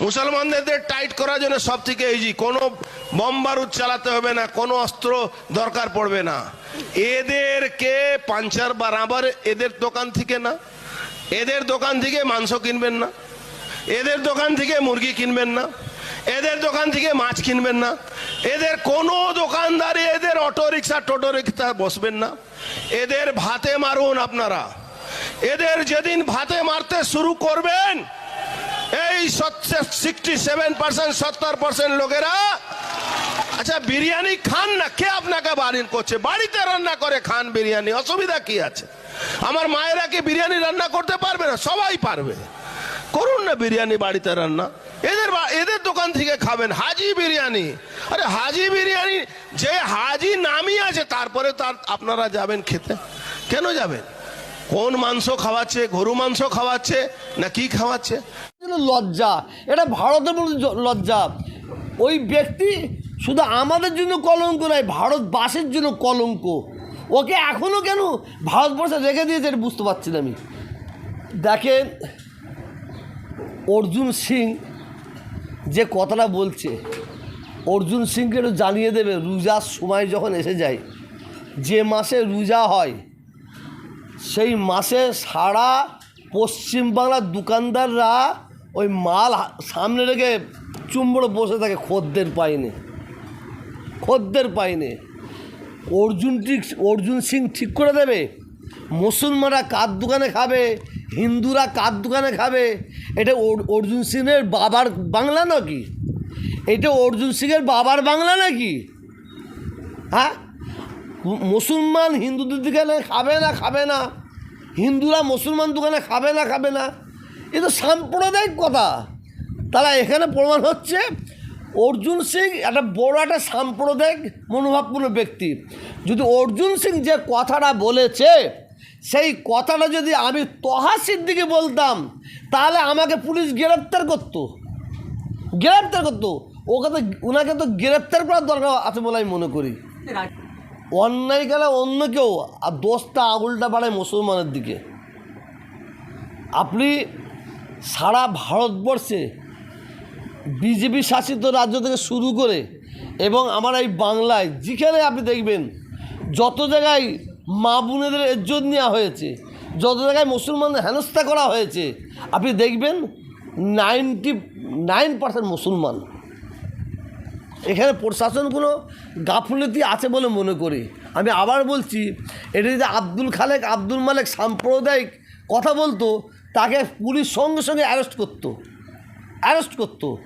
মুসলমানদের টাইট করার জন্য সব থেকে ইজি কোনো বম বারুদ চালাতে হবে না, কোনো অস্ত্র দরকার পড়বে না। এদেরকে পাঞ্চার বা রাবার এদের দোকান থেকে না। এদের দোকান থেকে মাংস কিনবেন না। এদের দোকান থেকে মুরগি কিনবেন না। এদের দোকান থেকে মাছ কিনবেন না। এদের কোনো দোকানদারি এদের অটো রিক্সা টোটো রিক্সা বসবেন না। এদের ভাতে মারুন আপনারা। এদের যেদিন ভাতে মারতে শুরু করবেন এই সিক্সটি সেভেন পার্সেন্ট সত্তর পার্সেন্ট লোকেরা আচ্ছা বিরিয়ানি খান না, কে আপনাকে বাড়ি করছে? বাড়িতে রান্না করে খান বিরিয়ানি, অসুবিধা কি আছে? আমার মায়েরা কি বিরিয়ানি রান্না করতে পারবে না? সবাই পারবে। করুন না বিরিয়ানি বাড়িতে রান্না। এদের এদের দোকান থেকে খাবেন হাজি বিরিয়ানি। আরে, হাজি বিরিয়ানি, যে হাজি নামই আছে, তারপরে তার আপনারা যাবেন খেতে। কেন যাবেন? কোন মাংস খাওয়াচ্ছে, গরু মাংস খাওয়াচ্ছে, না কি খাওয়াচ্ছে? লজ্জা। এটা ভারতের লজ্জা। ওই ব্যক্তি শুধু আমাদের জন্য কলঙ্ক নয়, ভারতবাসীর জন্য কলঙ্ক। ওকে এখনও কেন ভারতবর্ষে রেখে দিয়েছে এটা বুঝতে পারছি না আমি। দেখেন, অর্জুন সিং যে কথাটা বলছে, অর্জুন সিংকে একটু জানিয়ে দেবে, রোজার সময় যখন এসে যায়, যে মাসে রোজা হয়, সেই মাসে সারা পশ্চিমবাংলার দোকানদাররা ওই মাল সামনে রেখে চুম্বড়ে বসে থাকে, খদ্দের পায়নি খদ্দের পায়নি অর্জুন ঠিক, অর্জুন সিং ঠিক করে দেবে। মুসলমানরা কার দোকানে খাবে? হিন্দুরা কার দোকানে খাবে? এটা অর্জুন সিংয়ের বাবার বাংলা নাকি? এটা অর্জুন সিংয়ের বাবার বাংলা নাকি? হ্যাঁ? মুসলমান হিন্দুদের দোকানে খাবে না খাবে না। হিন্দুরা মুসলমান দোকানে খাবে না খাবে না। এ তো সাম্প্রদায়িক কথা। তারা এখানে প্রমাণ হচ্ছে, অর্জুন সিং একটা বড় একটা সাম্প্রদায়িক মনোভাবপূর্ণ ব্যক্তি। যদি অর্জুন সিং যে কথাটা বলেছে, সেই কথাটা যদি আমি তহা সিদ্দিকে বলতাম, তাহলে আমাকে পুলিশ গ্রেপ্তার করতো। গ্রেপ্তার করতো। ওকে তো ওনাকে তো গ্রেপ্তার করার দরকার আছে বলে আমি মনে করি। অন্যায় গেলে অন্য কেউ, আর দোষটা আঙুলটা বাড়ায় মুসলমানের দিকে। আপনি সারা ভারতবর্ষে বিজেপি শাসিত রাজ্য থেকে শুরু করে এবং আমার এই বাংলায়, যেখানে আপনি দেখবেন, যত জায়গায় মা বোনেদের ইজ্জত নেওয়া হয়েছে, যত জায়গায় মুসলমানদের হেনস্থা করা হয়েছে, আপনি দেখবেন নাইনটি, নাইন পার্সেন্ট মুসলমান। এখানে প্রশাসন কোনো গাফলতি আছে বলে মনে করি। আমি আবার বলছি, এটা যদি আব্দুল খালেক, আব্দুল মালেক সাম্প্রদায়িক কথা বলতো তাকে পুলিশ সঙ্গে সঙ্গে অ্যারেস্ট করতো। অ্যারেস্ট করতো।